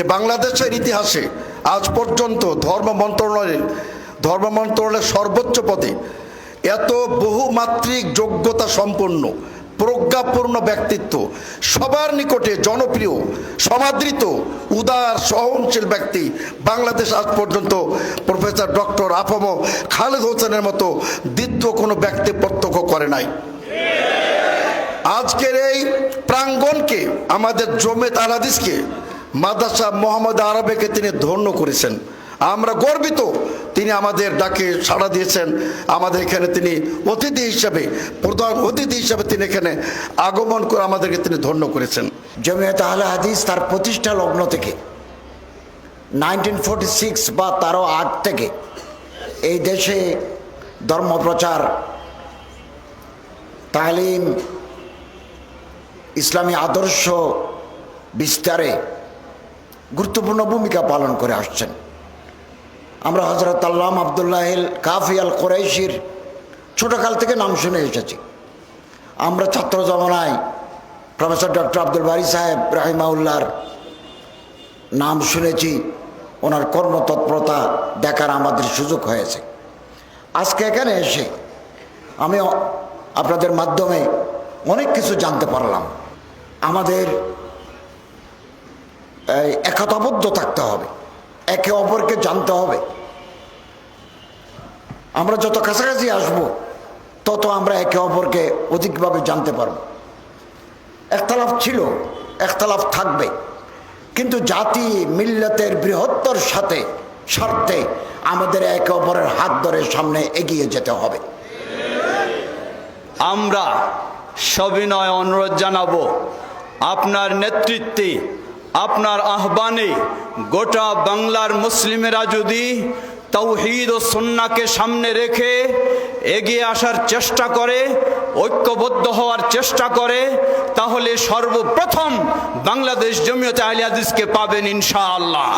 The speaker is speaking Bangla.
যে বাংলাদেশের ইতিহাসে আজ পর্যন্ত ধর্ম মন্ত্রণালয়ের ধর্ম মন্ত্রণালয়ের সর্বোচ্চ পদে এত বহুমাত্রিক যোগ্যতা সম্পন্ন, প্রজ্ঞাপূর্ণ ব্যক্তিত্ব, সবার নিকটে জনপ্রিয়, সমাদৃত, উদার, সহনশীল ব্যক্তি বাংলাদেশ আজ পর্যন্ত প্রফেসর ডক্টর আফম খালেদ হোসেনের মতো দ্বিতীয় কোনো ব্যক্তি প্রত্যক্ষ করে নাই। আজকের এই প্রাঙ্গণকে আমাদের জমেত আলাদিসকে মাদ্রাসা মোহাম্মদ আরবেকে তিনি ধন্য করেছেন। আমরা গর্বিত, তিনি আমাদের ডাকে সাড়া দিয়েছেন। আমাদের এখানে তিনি অতিথি হিসাবে, প্রধান অতিথি হিসাবে তিনি এখানে আগমন করে আমাদেরকে তিনি ধন্য করেছেন। জমিয়ত আহলে হাদিস তার প্রতিষ্ঠা লগ্ন থেকে নাইনটিন সিক্স বা তারও আগ থেকে এই দেশে ধর্মপ্রচার, তালিম, ইসলামী আদর্শ বিস্তারে গুরুত্বপূর্ণ ভূমিকা পালন করে আসছেন। আমরা হজরত আল্লাম আবদুল্লাহিল কাফি আল কোরাইশির ছোটকাল থেকে নাম শুনে এসেছি। আমরা ছাত্র জমানায় প্রফেসর ডক্টর আব্দুল বারি সাহেব রাহিমাউল্লাহর নাম শুনেছি, ওনার কর্মতৎপরতা দেখার আমাদের সুযোগ হয়েছে। আজকে এখানে এসে আমি আপনাদের মাধ্যমে অনেক কিছু জানতে পারলাম। আমাদের একতাবদ্ধ থাকতে হবে। একে অপরকে জানতে হবে। আমরা যত কাছাকাছি আসব, তত আমরা একে অপরকে অধিকভাবে জানতে পারব। একতলাফ ছিল, একতলাফ থাকবে। কিন্তু জাতি মিল্লতের বৃহত্তর সাথে, স্বার্থে আমাদের একে অপরের হাত ধরে সামনে এগিয়ে যেতে হবে। আমরা সবিনয় অনুরোধ জানাব, আপনার নেতৃত্বে আপনার আহ্বানে গোটা বাংলার মুসলিমেরা যদি তৌহিদ ও সন্নাকে সামনে রেখে এগিয়ে আসার চেষ্টা করে, ঐক্যবদ্ধ হওয়ার চেষ্টা করে, তাহলে সর্বপ্রথম বাংলাদেশ জমিয়তে আলিয়াদিসকে পাবেন ইনশাআল্লাহ।